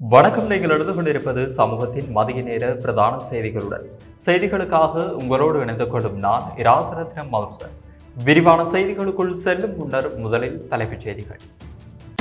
வணக்கம். நீங்கள் எழுந்து கொண்டிருப்பது சமூகத்தின் மதிய நேர பிரதான செய்திகளுடன். செய்திகளுக்காக உங்களோடு இணைந்து கொள்ளும் நான் இராசரத்னம் மதுசன். விரிவான செய்திகளுக்குள் செல்லும் முன்னர் முதலில் தலைப்புச் செய்திகள்.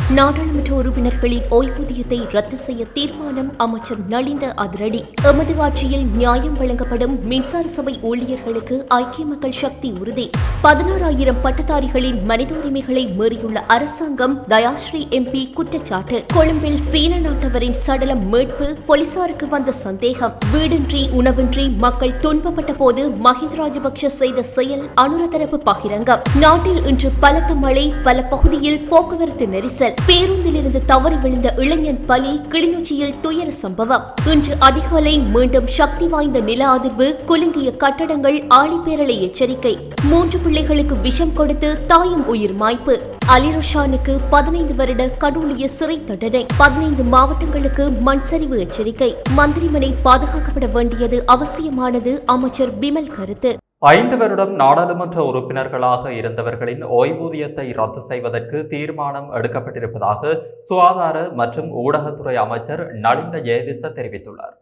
நாடாளுமன்ற உறுப்பினர்களின் ஓய்வூதியத்தை ரத்து செய்ய தீர்மானம் அமைச்சர் நலிந்த அதிரடி. எமது ஆட்சியில் நியாயம் வழங்கப்படும் மின்சார சபை ஊழியர்களுக்கு ஐக்கிய மக்கள் சக்தி உறுதி. பதினோராயிரம் பட்டதாரிகளின் மனித உரிமைகளை மீறியுள்ள அரசாங்கம் தயாஸ்ரீ எம்பி குற்றச்சாட்டு. கொழும்பில் சீன நாட்டவரின் சடலம் மீட்பு போலீசாருக்கு வந்த சந்தேகம். வீடின்றி உணவின்றி மக்கள் துன்பப்பட்ட போது மஹிந்த ராஜபக்ஷ செய்த செயல் அனுரதரப்பு பகிரங்கம். நாட்டில் இன்று பலத்த மழை பல பகுதியில் போக்குவரத்து நெரிசல். பேருந்திலிருந்து தவறி விழுந்த இளைஞன் பலி கிளிநொச்சியில் துயர சம்பவம். இன்று அதிகாலை மீண்டும் சக்தி வாய்ந்த நில அதிர்வு குலுங்கிய கட்டடங்கள் ஆழிப்பேரலை எச்சரிக்கை. மூன்று பிள்ளைகளுக்கு விஷம் கொடுத்து தாயும் உயிர் மாய்ப்பு. அலிருஷானுக்கு பதினைந்து வருட கடூழிய சிறை தண்டனை. பதினைந்து மாவட்டங்களுக்கு மண் சரிவு எச்சரிக்கை. மந்திரிமனை பாதுகாக்கப்பட வேண்டியது அவசியமானது அமைச்சர் பிமல் கருத்து. ஐந்து வருடம் நாடாளுமன்ற உறுப்பினர்களாக இருந்தவர்களின் ஓய்வூதியத்தை ரத்து செய்வதற்கு தீர்மானம் எடுக்கப்பட்டிருப்பதாக சுகாதார மற்றும் ஊடகத்துறை அமைச்சர் நலிந்த ஜெயதிச தெரிவித்துள்ளார்.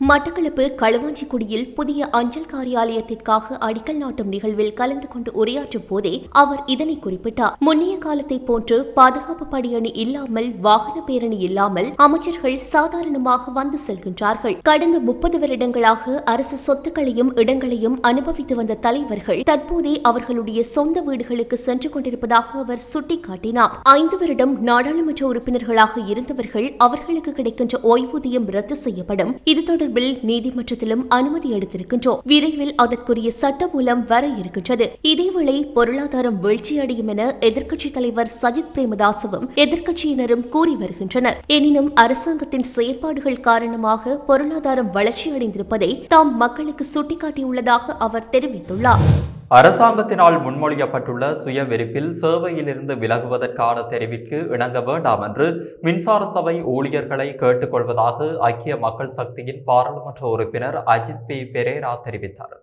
மட்டக்களப்பு களுவாஞ்சிக்குடியில் புதிய அஞ்சல் காரியாலயத்திற்காக அடிக்கல் நாட்டும் நிகழ்வில் கலந்து கொண்டு உரையாற்றும் போதே அவர் இதனை குறிப்பிட்டார். முன்னைய காலத்தை போன்று பாதுகாப்பு படையணி இல்லாமல் வாகன பேரணி இல்லாமல் அமைச்சர்கள் சாதாரணமாக வந்து செல்கின்றார்கள். கடந்த முப்பது வருடங்களாக அரசு சொத்துக்களையும் இடங்களையும் அனுபவித்து வந்த தலைவர்கள் தற்போதே அவர்களுடைய சொந்த வீடுகளுக்கு சென்று கொண்டிருப்பதாக அவர் சுட்டிக்காட்டினார். ஐந்து வருடம் நாடாளுமன்ற உறுப்பினர்களாக இருந்தவர்கள் அவர்களுக்கு கிடைக்கின்ற ஓய்வூதியம் ரத்து செய்யப்படும். இது தொடர்பில் நீதிமன்றத்திலும் அனுமதி எடுத்திருக்கின்றோம். விரைவில் அதற்குரிய சட்ட மூலம் வர இருக்கின்றது. இதேவேளை பொருளாதாரம் வீழ்ச்சியடையும் என எதிர்க்கட்சித் தலைவர் சஜித் பிரேமதாசவும் எதிர்க்கட்சியினரும் கூறி வருகின்றனர். எனினும் அரசாங்கத்தின் செயற்பாடுகள் காரணமாக பொருளாதாரம் வளர்ச்சியடைந்திருப்பதை தாம் மக்களுக்கு சுட்டிக்காட்டியுள்ளதாக அவர் தெரிவித்துள்ளார். அரசாங்கத்தினால் முன்மொழியப்பட்டுள்ள சுய வெறுப்பில் சேவையிலிருந்து விலகுவதற்கான தெரிவிற்கு இணங்க வேண்டாம் என்று மின்சார சபை ஊழியர்களை கேட்டுக்கொள்வதாக ஐக்கிய மக்கள் சக்தியின் பாராளுமன்ற உறுப்பினர் அஜித் பி. பெரேரா தெரிவித்தார்.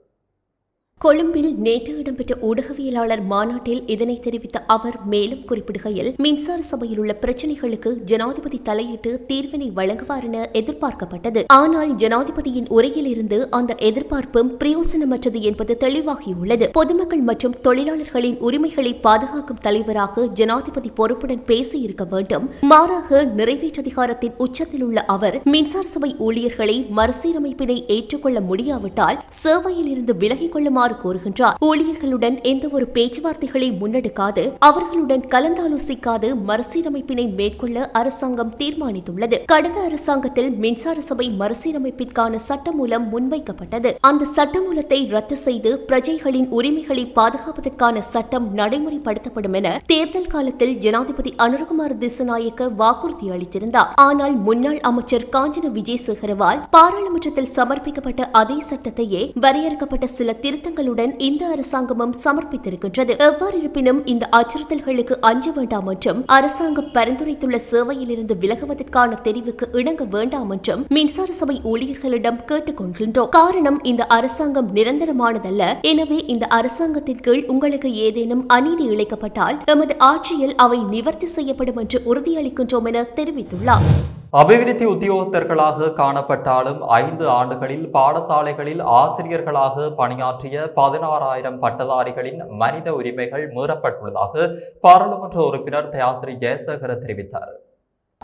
கொழும்பில் நேற்று இடம்பெற்ற ஊடகவியலாளர் மாநாட்டில் இதனை தெரிவித்த அவர் மேலும் குறிப்பிடுகையில் மின்சார சபையில் உள்ள பிரச்சினைகளுக்கு ஜனாதிபதி தலையிட்டு தீர்வினை வழங்குவார் என எதிர்பார்க்கப்பட்டது. ஆனால் ஜனாதிபதியின் உரையிலிருந்து அந்த எதிர்பார்ப்பும் பிரயோசனமற்றது என்பது தெளிவாகியுள்ளது. பொதுமக்கள் மற்றும் தொழிலாளர்களின் உரிமைகளை பாதுகாக்கும் தலைவராக ஜனாதிபதி பொறுப்புடன் பேசியிருக்க வேண்டும். மாறாக நிறைவேற்றதிகாரத்தின் உச்சத்தில் உள்ள அவர் மின்சார சபை ஊழியர்களை மறுசீரமைப்பினை ஏற்றுக்கொள்ள முடியாவிட்டால் சேவையில் இருந்து விலகிக் கொள்ளுமாறு கூறுகின்றார். ஊழியர்களுடன் எந்த ஒரு பேச்சுவார்த்தைகளை முன்னெடுக்காது அவர்களுடன் கலந்தாலோசிக்காது மறுசீரமைப்பினை மேற்கொள்ள அரசாங்கம் தீர்மானித்துள்ளது. கடந்த அரசாங்கத்தில் மின்சார சபை மறுசீரமைப்பிற்கான சட்டமூலம் முன்வைக்கப்பட்டது. அந்த சட்டமூலத்தை ரத்து செய்து பிரஜைகளின் உரிமைகளை பாதுகாப்பதற்கான சட்டம் நடைமுறைப்படுத்தப்படும் என தேர்தல் காலத்தில் ஜனாதிபதி அனுரகுமார் திசநாயக்க வாக்குறுதி அளித்திருந்தார். ஆனால் முன்னாள் அமைச்சர் காஞ்சன விஜயசேகரவால் பாராளுமன்றத்தில் சமர்ப்பிக்கப்பட்ட அதே சட்டத்தையே வரையறுக்கப்பட்ட சில திருத்தங்கள் திருத்தங்களுடன் இந்த அரசாங்கமும் சமர்ப்பித்திருக்கின்றது. எவ்வாறு இருப்பினும் இந்த அச்சுறுத்தல்களுக்கு அஞ்ச வேண்டாம் என்றும் அரசாங்கம் பரிந்துரைத்துள்ள சேவையிலிருந்து விலகுவதற்கான தெரிவுக்கு இணங்க வேண்டாம் என்றும் மின்சார சபை ஊழியர்களிடம் கேட்டுக் கொள்கின்றோம் காரணம் இந்த அரசாங்கம் நிரந்தரமானதல்ல. எனவே இந்த அரசாங்கத்தின் கீழ் உங்களுக்கு ஏதேனும் அநீதி இழைக்கப்பட்டால் எமது ஆட்சியில் அவை நிவர்த்தி செய்யப்படும் என்று உறுதியளிக்கின்றோம் என தெரிவித்துள்ளார். அபிவிருத்தி உத்தியோகத்தர்களாக காணப்பட்டாலும் ஐந்து ஆண்டுகளில் பாடசாலைகளில் ஆசிரியர்களாக பணியாற்றிய பதினாறாயிரம் பட்டதாரிகளின் மனித உரிமைகள் மீறப்பட்டுள்ளதாக பாராளுமன்ற உறுப்பினர் தயாசிரி ஜெயசேகர தெரிவித்தார்.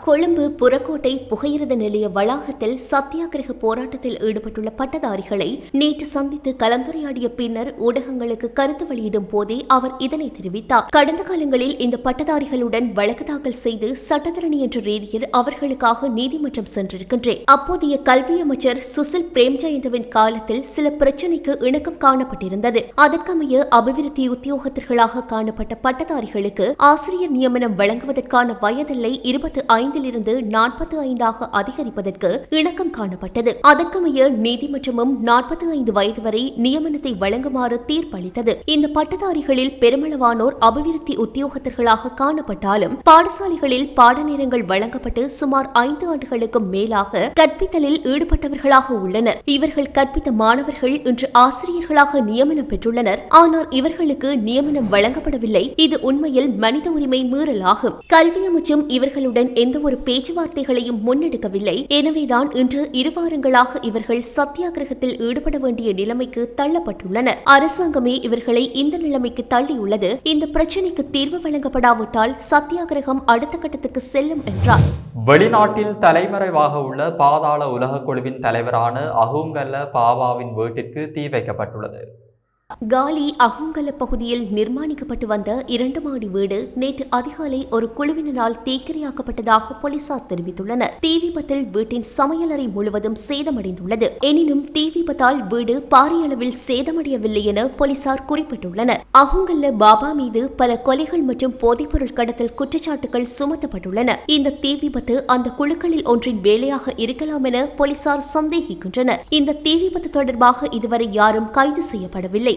கொழும்பு புறக்கோட்டை புகையிரத நிலைய வளாகத்தில் சத்தியாகிரக போராட்டத்தில் ஈடுபட்டுள்ள பட்டதாரிகளை நேற்று சந்தித்து கலந்துரையாடிய பின்னர் ஊடகங்களுக்கு கருத்து வெளியிடும் போதே அவர் இதனை தெரிவித்தார். கடந்த காலங்களில் இந்த பட்டதாரிகளுடன் வழக்கு தாக்கல் செய்து சட்டத்தரணி என்ற ரீதியில் அவர்களுக்காக நீதிமன்றம் சென்றிருக்கின்றேன். அப்போதைய கல்வி அமைச்சர் சுசில் பிரேம்ஜயந்தவின் காலத்தில் சில பிரச்சினைக்கு இணக்கம் காணப்பட்டிருந்தது. அதற்கமைய அபிவிருத்தி உத்தியோகத்தர்களாக காணப்பட்ட பட்டதாரிகளுக்கு ஆசிரியர் நியமனம் வழங்குவதற்கான வயதில்லை இருபத்தி ஐந்திலிருந்து நாற்பத்தி ஐந்தாக அதிகரிப்பதற்கு இணக்கம் காணப்பட்டது. அதற்கமைய நீதிமன்றமும் நாற்பத்தி ஐந்து வயது வரை நியமனத்தை வழங்குமாறு தீர்ப்பளித்தது. இந்த பட்டதாரிகளில் பெருமளவானோர் அபிவிருத்தி உத்தியோகத்தர்களாக காணப்பட்டாலும் பாடசாலைகளில் பாடநேரங்கள் வழங்கப்பட்டு சுமார் ஐந்து ஆண்டுகளுக்கும் மேலாக கற்பித்தலில் ஈடுபட்டவர்களாக உள்ளனர். இவர்கள் கற்பித்த மாணவர்கள் இன்று ஆசிரியர்களாக நியமனம் பெற்றுள்ளனர். ஆனால் இவர்களுக்கு நியமனம் வழங்கப்படவில்லை. இது உண்மையில் மனித உரிமை மீறலாகும். கல்வி அமைச்சும் இவர்களுடன் எந்த ஒரு பேச்சுவார்த்தைகளையும் முன்னெடுக்கவில்லை. எனவேதான் இன்று இருவாரங்களாக இவர்கள் சத்தியாகிரகத்தில் ஈடுபட வேண்டிய நிலைமைக்கு தள்ளப்பட்டுள்ளனர். அரசாங்கமே இவர்களை இந்த நிலைமைக்கு தள்ளியுள்ளது. இந்த பிரச்சினைக்கு தீர்வு வழங்கப்படாவிட்டால் சத்தியாகிரகம் அடுத்த கட்டத்துக்கு செல்லும் என்றார். வெளிநாட்டில் தலைமறைவாக உள்ள பாதாள உலகக் குழுவின் தலைவரான அகுங்கல்ல பாபாவின் வீட்டிற்கு தீ வைக்கப்பட்டுள்ளது. காலி அகுங்கல பகுதியில் நிர்மாணிக்கப்பட்டு வந்த இரண்டு மாடி வீடு நேற்று அதிகாலை ஒரு குழுவினரால் தீக்கிரையாக்கப்பட்டதாக போலீசார் தெரிவித்துள்ளனர். தீ விபத்தில் வீட்டின் சமையலறை முழுவதும் சேதமடைந்துள்ளது. எனினும் தீ விபத்தால் வீடு பாரிய அளவில் சேதமடையவில்லை என போலீசார் குறிப்பிட்டுள்ளனர். அகுங்கல்ல பாபா மீது பல கொலைகள் மற்றும் போதைப்பொருள் கடத்தல் குற்றச்சாட்டுகள் சுமத்தப்பட்டுள்ளன. இந்த தீ விபத்து அந்த குழுக்களில் ஒன்றின் வேலையாக இருக்கலாம் என போலீசார் சந்தேகிக்கின்றனர். இந்த தீ விபத்து தொடர்பாக இதுவரை யாரும் கைது செய்யப்படவில்லை.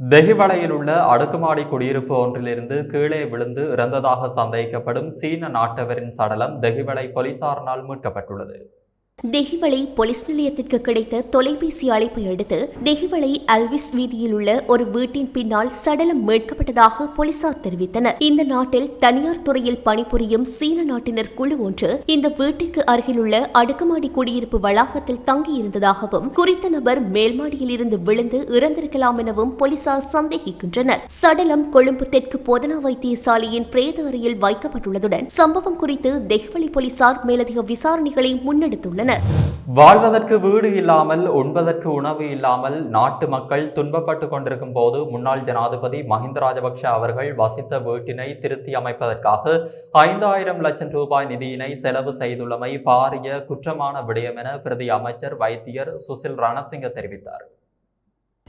தெஹிவலையில் உள்ள அடுக்குமாடி குடியிருப்பு ஒன்றிலிருந்து கீழே விழுந்து இறந்ததாக சந்தேகிக்கப்படும் சீன நாட்டவரின் சடலம் தெஹிவலை போலீசாரினால் மீட்கப்பட்டுள்ளது. தெஹிவளை போலீஸ் நிலையத்திற்கு கிடைத்த தொலைபேசி அழைப்பை அடுத்து தெஹிவளை அல்விஸ் வீதியில் உள்ள ஒரு வீட்டின் பின்னால் சடலம் மீட்கப்பட்டதாக போலீசார் தெரிவித்தனர். இந்த நாட்டில் தனியார் துறையில் பணிபுரியும் சீன நாட்டினர் குழு ஒன்று இந்த வீட்டிற்கு அருகிலுள்ள அடுக்குமாடி குடியிருப்பு வளாகத்தில் தங்கியிருந்ததாகவும் குறித்த நபர் மேல்மாடியில் இருந்து விழுந்து இறந்திருக்கலாம் எனவும் போலீசார் சந்தேகிக்கின்றனர். சடலம் கொழும்பு தெற்கு போதனா வைத்தியசாலையின் பிரேத அறையில் வைக்கப்பட்டுள்ளதுடன் சம்பவம் குறித்து தெஹிவளை போலீசார் மேலதிக விசாரணைகளை முன்னெடுத்துள்ளனர். வாழ்வதற்கு வீடு இல்லாமல் உண்பதற்கு உணவு இல்லாமல் நாட்டு மக்கள் துன்பப்பட்டு கொண்டிருக்கும் போது முன்னாள் ஜனாதிபதி மஹிந்த ராஜபக்ஷ அவர்கள் வசித்த வீட்டினை திருத்தி அமைப்பதற்காக ஐந்தாயிரம் லட்சம் ரூபாய் நிதியினை செலவு செய்துள்ளமை பாரிய குற்றமான விடயம் என பிரதி அமைச்சர் வைத்தியர் சுசில் ரணசிங்க தெரிவித்தார்.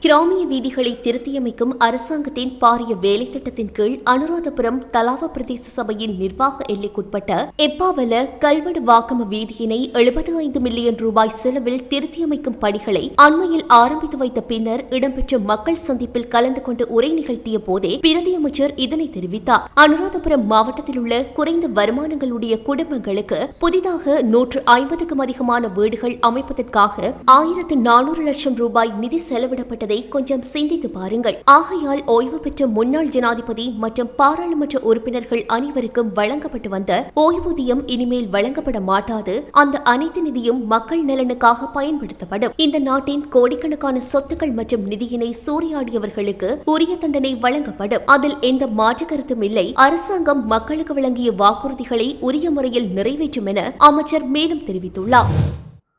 கிராமிய வீதிகளை திருத்தியமைக்கும் அரசாங்கத்தின் பாரிய வேலை திட்டத்தின் கீழ் அனுராதபுரம் தலாவ பிரதேச சபையின் நிர்வாக எல்லைக்குட்பட்ட எப்பாவல கல்வடு வாக்கம வீதியினை எழுபது ஐந்து மில்லியன் ரூபாய் செலவில் திருத்தியமைக்கும் பணிகளை அண்மையில் ஆரம்பித்து வைத்த பின்னர் இடம்பெற்ற மக்கள் சந்திப்பில் கலந்து கொண்டு உரை நிகழ்த்திய போதே பிரதி அமைச்சர் இதனை தெரிவித்தார். அனுராதபுரம் மாவட்டத்தில் உள்ள குறைந்த வருமானங்களுடைய குடும்பங்களுக்கு புதிதாக நூற்று ஐம்பதுக்கும் அதிகமான வீடுகள் அமைப்பதற்காக ஆயிரத்து நானூறு லட்சம் ரூபாய் நிதி செலவிடப்பட்டது என்பதை கொஞ்சம் சிந்தித்து பாருங்கள். ஆகையால் ஓய்வு பெற்ற முன்னாள் ஜனாதிபதி மற்றும் பாராளுமன்ற உறுப்பினர்கள் அனைவருக்கும் வழங்கப்பட்டு வந்த ஓய்வூதியம் இனிமேல் வழங்கப்பட மாட்டாது. அந்த அனைத்து நிதியும் மக்கள் நலனுக்காக பயன்படுத்தப்படும். இந்த நாட்டின் கோடிக்கணக்கான சொத்துக்கள் மற்றும் நிதியினை சூறையாடியவர்களுக்கு உரிய தண்டனை வழங்கப்படும். அதில் எந்த மாற்று கருத்தும் இல்லை. அரசாங்கம் மக்களுக்கு வழங்கிய வாக்குறுதிகளை உரிய முறையில் நிறைவேற்றும் என அமைச்சர் மேலும் தெரிவித்துள்ளார்.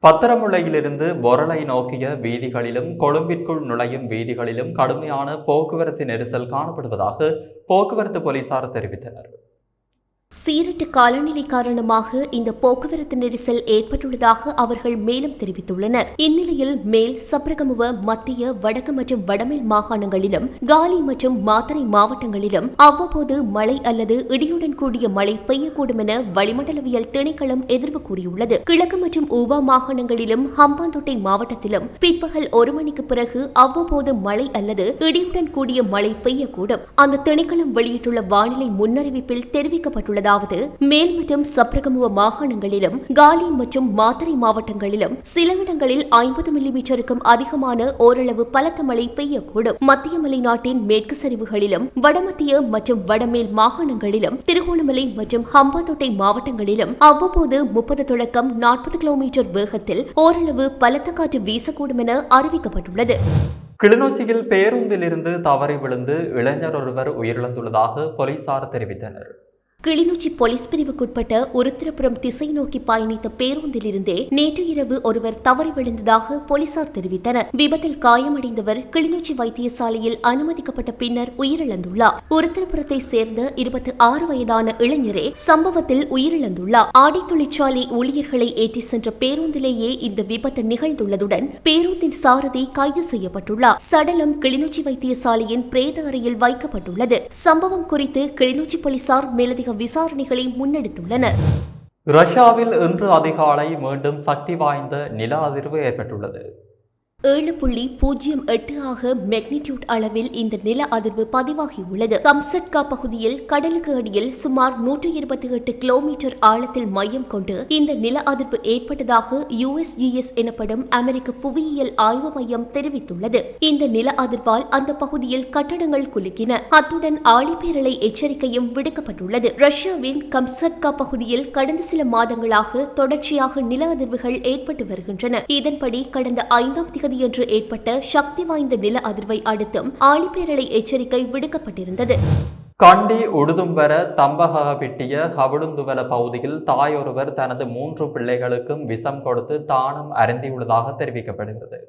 பத்தரமுல்லையிலிருந்து பொரளை நோக்கிய வீதிகளிலும் கொழும்பிற்குள் நுழையும் வீதிகளிலும் கடுமையான போக்குவரத்து நெரிசல் காணப்படுவதாக போக்குவரத்து போலீசார் தெரிவித்தனர். சீரட்டு காலநிலை காரணமாக இந்த போக்குவரத்து நெரிசல் ஏற்பட்டுள்ளதாக அவர்கள் மேலும் தெரிவித்துள்ளனர். இந்நிலையில் மேல் சப்ரகமுவ மத்திய வடக்கு மற்றும் வடமேல் மாகாணங்களிலும் காலி மற்றும் மாத்தறை மாவட்டங்களிலும் அவ்வப்போது மழை அல்லது இடியுடன் கூடிய மழை பெய்யக்கூடும் என வளிமண்டலவியல் திணைக்களம் எதிர்வு கூறியுள்ளது. கிழக்கு மற்றும் ஊவா மாகாணங்களிலும் ஹம்பாந்தோட்டை மாவட்டத்திலும் பிற்பகல் ஒரு மணிக்கு பிறகு அவ்வப்போது மழை அல்லது இடியுடன் கூடிய மழை பெய்யக்கூடும். அந்த திணைக்களம் வெளியிட்டுள்ள வானிலை முன்னறிவிப்பில் தெரிவிக்கப்பட்டுள்ளது. அதாவது மேல் மற்றும் சப்ரகமுவ மாகாணங்களிலும் காலி மற்றும் மாத்தறை மாவட்டங்களிலும் சில இடங்களில் ஐம்பது மில்லிமீட்டருக்கும் அதிகமான ஓரளவு பலத்த மழை பெய்யக்கூடும். மத்திய மலைநாட்டின் மேற்கு சரிவுகளிலும் வடமத்திய மற்றும் வடமேல் மாகாணங்களிலும் திருகோணமலை மற்றும் ஹம்பாந்தோட்டை மாவட்டங்களிலும் அவ்வப்போது முப்பது தொடக்கம் நாற்பது கிலோமீட்டர் வேகத்தில் ஓரளவு பலத்த காற்று வீசக்கூடும் என அறிவிக்கப்பட்டுள்ளது. கிளிநொச்சியில் பேருந்திலிருந்து தவறி விழுந்து இளைஞர் ஒருவர் உயிரிழந்துள்ளதாக போலீசார் தெரிவித்தனர். கிளிநொச்சி போலீஸ் பிரிவுக்குட்பட்ட உருத்திரபுரம் திசை நோக்கி பயணித்த பேருந்திலிருந்தே நேற்று இரவு ஒருவர் தவறி விழுந்ததாக போலீசார் தெரிவித்தனர். விபத்தில் காயமடைந்தவர் கிளிநொச்சி வைத்தியசாலையில் அனுமதிக்கப்பட்ட பின்னர் உயிரிழந்துள்ளார். உருத்திரபுரத்தை சேர்ந்த இருபத்தி ஆறு வயதான இளைஞரே சம்பவத்தில் உயிரிழந்துள்ளார். ஆடி தொழிற்சாலை ஊழியர்களை ஏற்றி சென்ற பேருந்திலேயே இந்த விபத்து நிகழ்ந்துள்ளதுடன் பேருந்தின் சாரதி கைது செய்யப்பட்டுள்ளார். சடலம் கிளிநொச்சி வைத்தியசாலையின் பிரேத அறையில் வைக்கப்பட்டுள்ளது. சம்பவம் குறித்து கிளிநொச்சி போலீசார் மேலதிக விசாரணைகளை முன்னெடுத்துள்ளனர். ரஷ்யாவில் இன்று அதிகாலை மீண்டும் சக்தி வாய்ந்த நில அதிர்வு ஏற்பட்டுள்ளது. ஏழு புள்ளி பூஜ்ஜியம் எட்டு ஆக மெக்னிடியூட் அளவில் இந்த நில அதிர்வு பதிவாகியுள்ளது கம்சட்கா பகுதியில் கடலுக்கு அடியில் சுமார் நூற்றி இருபத்தி எட்டு கிலோமீட்டர் ஆழத்தில் மையம் கொண்டு இந்த நில அதிர்வு ஏற்பட்டதாக யுஎஸ்ஜிஎஸ் எனப்படும் அமெரிக்க புவியியல் ஆய்வு மையம் தெரிவித்துள்ளது. இந்த நில அதிர்வால் அந்த பகுதியில் கட்டடங்கள் குலுக்கின. அத்துடன் ஆழிப்பேரலை எச்சரிக்கையும் விடுக்கப்பட்டுள்ளது. ரஷ்யாவின் கம்சட்கா பகுதியில் கடந்த சில மாதங்களாக தொடர்ச்சியாக நில அதிர்வுகள் ஏற்பட்டு வருகின்றன. இதன்படி கடந்த ஐந்தாம் திகதியன்று ஏற்பட்ட சக்தி வாய்ந்த நில அதிர்வை அடுத்தும் ஆழிப்பேரலை எச்சரிக்கை விடுக்கப்பட்டிருந்தது. கண்டி உடுதும்பர தம்பகபிட்டிய கவுளுந்துவல பகுதியில் தாயொருவர் தனது மூன்று பிள்ளைகளுக்கும் விஷம் கொடுத்து தானம் அருந்தியுள்ளதாக தெரிவிக்கப்படுகிறது.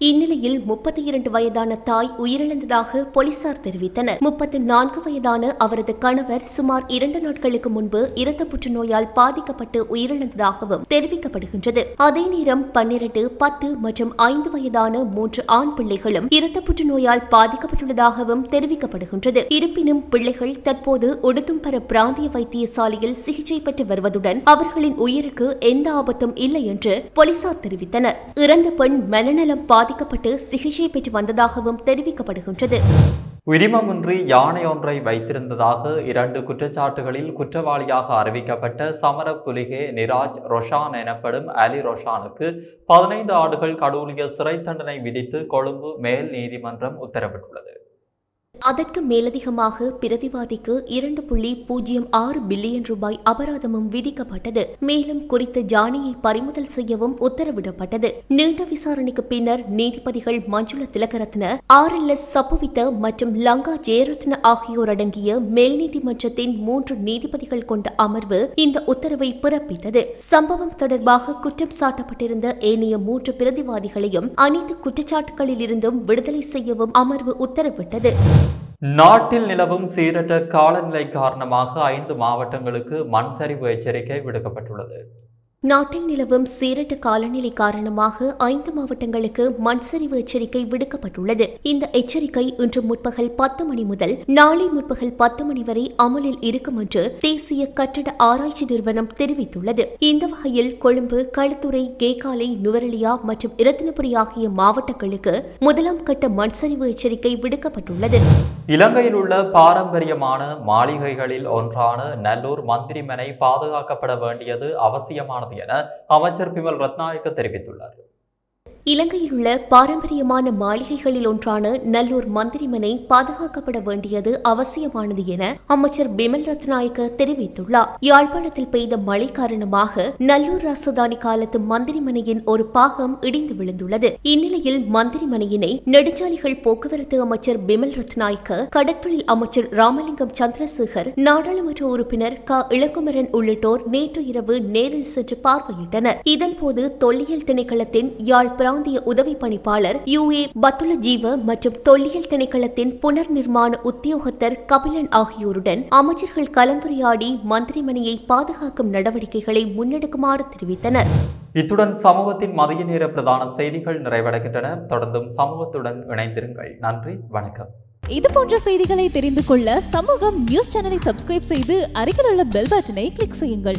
இந்நிலையில் முப்பத்தி இரண்டு வயதான தாய் உயிரிழந்ததாக போலீசார் தெரிவித்தனர். முப்பத்தி நான்கு வயதான அவரது கணவர் சுமார் இரண்டு நாட்களுக்கு முன்பு இரத்த புற்றுநோயால் பாதிக்கப்பட்டு உயிரிழந்ததாகவும் தெரிவிக்கப்படுகின்றது. அதே நேரம் பன்னிரண்டு பத்து மற்றும் ஐந்து வயதான மூன்று ஆண் பிள்ளைகளும் இரத்த புற்றுநோயால் பாதிக்கப்பட்டுள்ளதாகவும் தெரிவிக்கப்படுகின்றது. இருப்பினும் பிள்ளைகள் தற்போது உடுத்தும்பர பிராந்திய வைத்தியசாலையில் சிகிச்சை பெற்று வருவதுடன் அவர்களின் உயிருக்கு எந்த ஆபத்தும் இல்லை என்று போலீசார் தெரிவித்தனர். இறந்த பெண் மனநலம் பாதிக்கப்பட்டு சிகிச்சை பெற்று வந்ததாகவும் தெரிவிக்கப்படுகின்றது. உரிமமின்றி யானை ஒன்றை வைத்திருந்ததாக இரண்டு குற்றச்சாட்டுகளில் குற்றவாளியாக அறிவிக்கப்பட்ட சமர புலிகே நிராஜ் ரொஷான் எனப்படும் அலி ரொஷானுக்கு பதினைந்து ஆண்டுகள் கடூழிய சிறை தண்டனை விதித்து கொழும்பு மேல் நீதிமன்றம் உத்தரவிட்டுள்ளது. அதற்கு மேலதிகமாக பிரதிவாதிக்கு இரண்டு புள்ளி பூஜ்ஜியம் ஆறு பில்லியன் ரூபாய் அபராதமும் விதிக்கப்பட்டது. மேலும் குறித்த ஜானியை பறிமுதல் செய்யவும் உத்தரவிடப்பட்டது. நீண்ட விசாரணைக்கு பின்னர் நீதிபதிகள் Manjula Tilakaratne R L S Sapuvida மற்றும் லங்கா ஜெயரத்ன ஆகியோர் அடங்கிய மேல் நீதிமன்றத்தின் மூன்று நீதிபதிகள் கொண்ட அமர்வு இந்த உத்தரவை பிறப்பித்தது. சம்பவம் தொடர்பாக குற்றம் சாட்டப்பட்டிருந்த ஏனைய மூன்று பிரதிவாதிகளையும் அனைத்து குற்றச்சாட்டுகளில் இருந்தும் விடுதலை செய்யவும் அமர்வு உத்தரவிட்டது. நாட்டில் நிலவும் சீரற்ற காலநிலை காரணமாக ஐந்து மாவட்டங்களுக்கு மண்சரிவு எச்சரிக்கை விடுக்கப்பட்டுள்ளது. நாட்டில் நிலவும் சீரட்ட காலநிலை காரணமாக ஐந்து மாவட்டங்களுக்கு மண் சரிவு எச்சரிக்கை விடுக்கப்பட்டுள்ளது. இந்த எச்சரிக்கை இன்று முற்பகல் பத்து மணி முதல் நாளை முற்பகல் பத்து மணி வரை அமலில் இருக்கும் என்று தேசிய கட்டட ஆராய்ச்சி நிறுவனம் தெரிவித்துள்ளது. இந்த வகையில் கொழும்பு களுத்துறை கேகாலை நுவரெலியா மற்றும் இரத்தினபுரி ஆகிய மாவட்டங்களுக்கு முதலாம் கட்ட மண் சரிவு எச்சரிக்கை விடுக்கப்பட்டுள்ளது. இலங்கையில் உள்ள பாரம்பரியமான மாளிகைகளில் ஒன்றான நல்லூர் மந்திரிமனை பாதுகாக்கப்பட வேண்டியது அவசியமானது என அமைச்சர் பிமல் ரத்நாயக்க தெரிவித்துள்ளார். இலங்கையில் உள்ள பாரம்பரியமான மாளிகைகளில் ஒன்றான நல்லூர் மந்திரிமனை பாதுகாக்கப்பட வேண்டியது அவசியமானது என அமைச்சர் பிமல் ரத்நாயக்க தெரிவித்துள்ளார். யாழ்ப்பாணத்தில் பெய்த மழை காரணமாக நல்லூர் ராசதானி காலத்து மந்திரிமனையின் ஒரு பாகம் இடிந்து விழுந்துள்ளது. இந்நிலையில் மந்திரிமனையினை நெடுஞ்சாலைகள் போக்குவரத்து அமைச்சர் பிமல் ரத்நாயக்க கடற்றொழில் அமைச்சர் ராமலிங்கம் சந்திரசேகர் நாடாளுமன்ற உறுப்பினர் க. இளங்குமரன் உள்ளிட்டோர் நேற்று இரவு நேரில் சென்று பார்வையிட்டனர். இதன்போது தொல்லியல் திணைக்களத்தின் யாழ் பிராந்திய உதவி பணிப்பாளர் யு. ஏ. பத்துல ஜீவ மற்றும் தொல்லியல் திணைக்களத்தின் புனர் நிர்மாண உத்தியோகத்தர் கபிலன் ஆகியோருடன் அமைச்சர்கள் கலந்துரையாடி மந்திரிமனையை பாதுகாக்கும் நடவடிக்கைகளை முன்னெடுக்குமாறு தெரிவித்தனர். இத்துடன் சமூகத்தின் மதிய நேர பிரதான செய்திகள் நிறைவடைகின்றன. தொடர்ந்தும் சமூகத்துடன் இணைந்திருங்கள். நன்றி. வணக்கம். இது போன்ற செய்திகளை தெரிந்து கொள்ள சமூகம் நியூஸ் சேனலை சப்ஸ்கிரைப் செய்து அருகில் உள்ள பெல் பட்டனை கிளிக் செய்யுங்கள்.